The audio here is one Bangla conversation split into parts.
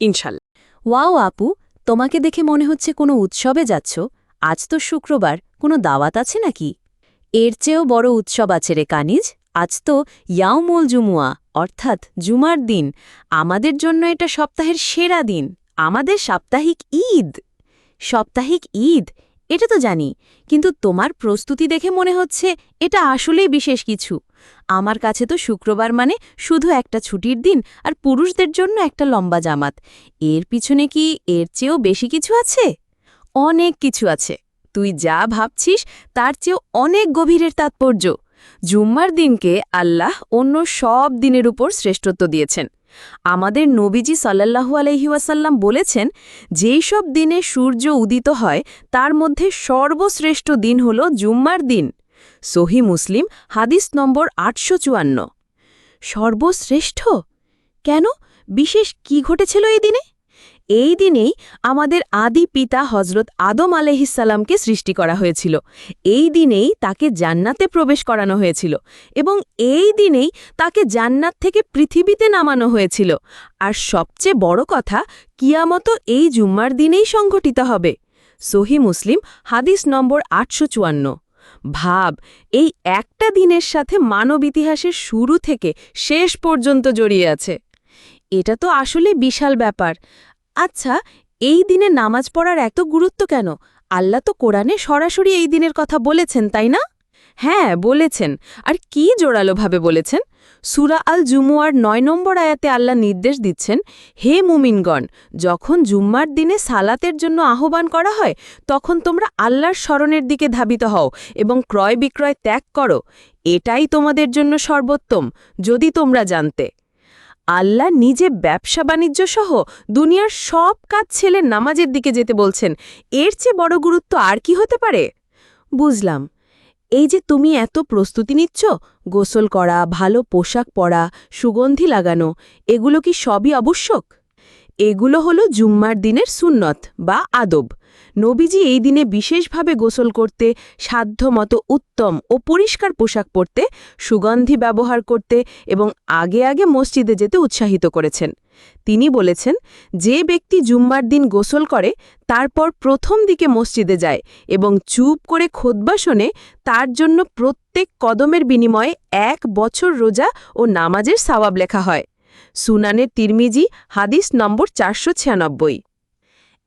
ইনশাল্লাহ। ওয়াও আপু, তোমাকে দেখে মনে হচ্ছে কোনো উৎসবে যাচ্ছ? আজ তো শুক্রবার, কোনো দাওয়াত আছে নাকি? এর চেয়েও বড় উৎসব আছে রে কানিজ, আজ তো ইয়াউমুল জুমুয়া, অর্থাৎ জুমার দিন। আমাদের জন্য এটা সপ্তাহের সেরা দিন, আমাদের সাপ্তাহিক ঈদ। সাপ্তাহিক ঈদ? এটা তো জানি, কিন্তু তোমার প্রস্তুতি দেখে মনে হচ্ছে এটা আসলেই বিশেষ কিছু। আমার কাছে তো শুক্রবার মানে শুধু একটা ছুটির দিন আর পুরুষদের জন্য একটা লম্বা জামাত। এর পিছনে কি এর চেয়েও বেশি কিছু আছে? অনেক কিছু আছে। তুই যা ভাবছিস তার চেয়েও অনেক গভীরের তাৎপর্য। জুম্মার দিনকে আল্লাহ অন্য সব দিনের উপর শ্রেষ্ঠত্ব দিয়েছেন। আমাদের নবীজি সাল্লাল্লাহু আলহিউসাল্লাম বলেছেন, যেই সব দিনে সূর্য উদিত হয়, তার মধ্যে সর্বশ্রেষ্ঠ দিন হল জুম্মার দিন। সহি মুসলিম, হাদিস নম্বর আটশো চুয়ান্ন। সর্বশ্রেষ্ঠ? কেন? বিশেষ কি ঘটেছিল এই দিনে? এই দিনেই আমাদের আদি পিতা হজরত আদম আলহিসাল্লামকে সৃষ্টি করা হয়েছিল। এই দিনেই তাকে জান্নাতে প্রবেশ করানো হয়েছিল এবং এই দিনেই তাকে জান্নাত থেকে পৃথিবীতে নামানো হয়েছিল। আর সবচেয়ে বড় কথা কিয়ামত এই জুম্মার দিনেই সংঘটিত হবে। সহি মুসলিম, হাদিস নম্বর আটশো চুয়ান্ন। ভাব, এই একটা দিনের সাথে মানব ইতিহাসের শুরু থেকে শেষ পর্যন্ত জড়িয়ে আছে। এটা তো আসলে বিশাল ব্যাপার। আচ্ছা এই দিনে নামাজ পড়ার এত গুরুত্ব কেন? আল্লাহ তো কোরআনে সরাসরি এই দিনের কথা বলেছেন, তাই না? হ্যাঁ বলেছেন। আর কি জোরালোভাবে বলেছেন? সুরা আল জুমুয়ার নয় নম্বর আয়াতে আল্লাহ নির্দেশ দিচ্ছেন, হে মুমিনগণ, যখন জুম্মার দিনে সালাতের জন্য আহ্বান করা হয়, তখন তোমরা আল্লাহর স্মরণের দিকে ধাবিত হও এবং ক্রয় বিক্রয় ত্যাগ করো। এটাই তোমাদের জন্য সর্বোত্তম, যদি তোমরা জানতে। আল্লাহ নিজে ব্যবসা বাণিজ্য সহ দুনিয়ার সব কাজ ছেলে নামাজের দিকে যেতে বলছেন। এর চেয়ে বড় গুরুত্ব আর কি হতে পারে? বুঝলাম। এই যে তুমি এত প্রস্তুতি নিচ্ছ, গোসল করা, ভালো পোশাক পরা, সুগন্ধি লাগানো, এগুলো কি সবই আবশ্যক? এগুলো হলো জুম্মার দিনের সুন্নত বা আদব। নবীজি এই দিনে বিশেষভাবে গোসল করতে, সাধ্যমতো উত্তম ও পরিষ্কার পোশাক পরতে, সুগন্ধি ব্যবহার করতে এবং আগে আগে মসজিদে যেতে উৎসাহিত করেছেন। তিনি বলেছেন, যে ব্যক্তি জুম্মার দিন গোসল করে, তারপর প্রথম দিকে মসজিদে যায় এবং চুপ করে খোদবা শোনে, তার জন্য প্রত্যেক কদমের বিনিময়ে এক বছর রোজা ও নামাজের সাওয়াব লেখা হয়। সুনানের তিরমিজি, হাদিস নম্বর চারশো ছিয়ানব্বই।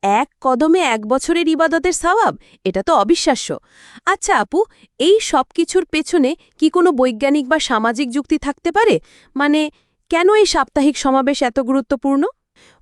এক কদমে এক বছরের ইবাদতের সওয়াব? এটা তো অবিশ্বাস্য। আচ্ছা আপু, এই সব কিছুর পেছনে কি কোনো বৈজ্ঞানিক বা সামাজিক যুক্তি থাকতে পারে? মানে কেন এই সাপ্তাহিক সমাবেশ এত গুরুত্বপূর্ণ?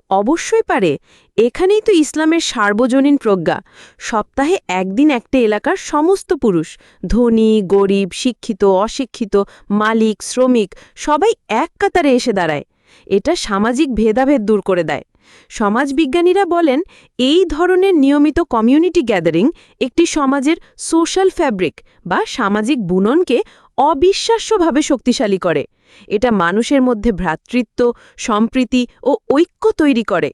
অবশ্যই পারে। এখানেই তো ইসলামের সার্বজনীন প্রজ্ঞা। সপ্তাহে একদিন একটা এলাকার সমস্ত পুরুষ, ধনী, গরিব, শিক্ষিত, অশিক্ষিত, মালিক, শ্রমিক, সবাই এক কাতারে এসে দাঁড়ায়। এটা সামাজিক ভেদাভেদ দূর করে দেয়। সমাজবিজ্ঞানীরা বলেন, এই ধরনের নিয়মিত কমিউনিটি গ্যাদারিং একটি সমাজের সোশ্যাল ফ্যাব্রিক বা সামাজিক বুননকে অবিশ্বাস্যভাবে শক্তিশালী করে। এটা মানুষের মধ্যে ভ্রাতৃত্ব, সম্প্রীতি ও ঐক্য তৈরি করে।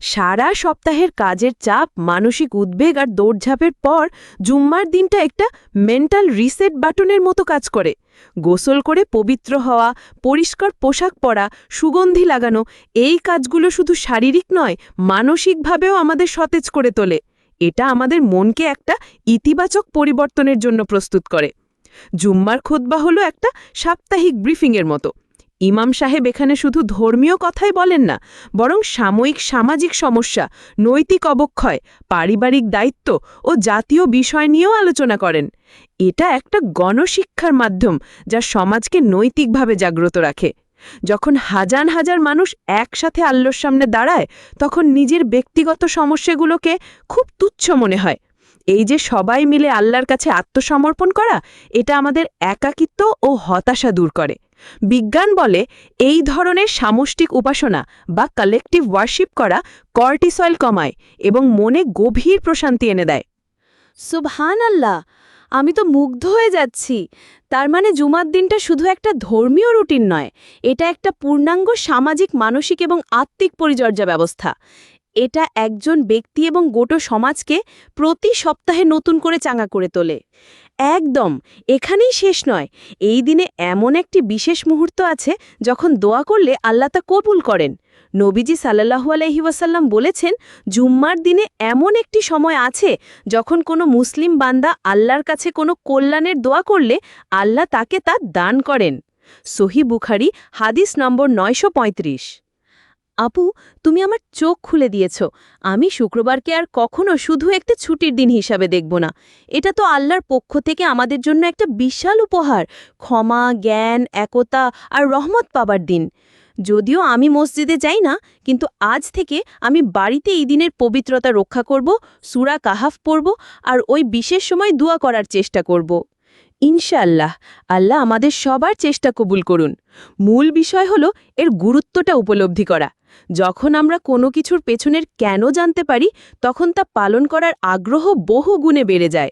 সারা সপ্তাহের কাজের চাপ, মানসিক উদ্বেগ আর দৌড়ঝাঁপের পর জুম্মার দিনটা একটা মেন্টাল রিসেট বাটনের মতো কাজ করে। গোসল করে পবিত্র হওয়া, পরিষ্কার পোশাক পরা, সুগন্ধি লাগানো, এই কাজগুলো শুধু শারীরিক নয়, মানসিকভাবেও আমাদের সতেজ করে তোলে। এটা আমাদের মনকে একটা ইতিবাচক পরিবর্তনের জন্য প্রস্তুত করে। জুম্মার খোদবা হলো একটা সাপ্তাহিক ব্রিফিংয়ের মতো। ইমাম সাহেব এখানে শুধু ধর্মীয় কথাই বলেন না, বরং সাময়িক সামাজিক সমস্যা, নৈতিক অবক্ষয়, পারিবারিক দায়িত্ব ও জাতীয় বিষয় নিয়েও আলোচনা করেন। এটা একটা গণশিক্ষার মাধ্যম যা সমাজকে নৈতিকভাবে জাগ্রত রাখে। যখন হাজার হাজার মানুষ একসাথে আল্লোর সামনে দাঁড়ায়, তখন নিজের ব্যক্তিগত সমস্যাগুলোকে খুব তুচ্ছ মনে হয়। এই যে সবাই মিলে আল্লাহর কাছে আত্মসমর্পণ করা, এটা আমাদের একাকিত্ব ও হতাশা দূর করে। বিজ্ঞান বলে এই ধরনের সামষ্টিক উপাসনা বা কালেকটিভ ওয়ার্শিপ করা কর্টিসয়েল কমায় এবং মনে গভীর প্রশান্তি এনে দেয়। সুবহান আল্লাহ আমি তো মুগ্ধ হয়ে যাচ্ছি। তার মানে জুমার দিনটা শুধু একটা ধর্মীয় রুটিন নয়, এটা একটা পূর্ণাঙ্গ সামাজিক, মানসিক এবং আত্মিক পরিচর্যা ব্যবস্থা। এটা একজন ব্যক্তি এবং গোটো সমাজকে প্রতি সপ্তাহে নতুন করে চাঙা করে তোলে। একদম, এখানেই শেষ নয়। এই দিনে এমন একটি বিশেষ মুহূর্ত আছে যখন দোয়া করলে আল্লাহ তা কবুল করেন। নবীজি সাল্লাহু ওয়াসাল্লাম বলেছেন, জুম্মার দিনে এমন একটি সময় আছে যখন কোনো মুসলিম বান্দা আল্লাহর কাছে কোনো কল্যাণের দোয়া করলে আল্লাহ তাকে তা দান করেন। সহি বুখারি, হাদিস নম্বর নয়শো পঁয়ত্রিশ। আপু, তুমি আমার চোখ খুলে দিয়েছ। আমি শুক্রবারকে আর কখনো শুধু একটা ছুটির দিন হিসাবে দেখব না। এটা তো আল্লাহর পক্ষ থেকে আমাদের জন্য একটা বিশাল উপহার, ক্ষমা, জ্ঞান, একতা আর রহমত পাবার দিন। যদিও আমি মসজিদে যাই না, কিন্তু আজ থেকে আমি বাড়িতে এই দিনের পবিত্রতা রক্ষা করব, সুরা কাহাফ পড়ব আর ওই বিশেষ সময় দোয়া করার চেষ্টা করব। ইনশাআল্লাহ, আল্লাহ আমাদের সবার চেষ্টা কবুল করুন। মূল বিষয় হলো এর গুরুত্বটা উপলব্ধি করা। যখন আমরা কোনো কিছুর পেছনের কেন জানতে পারি, তখন তা পালন করার আগ্রহ বহু গুণে বেড়ে যায়।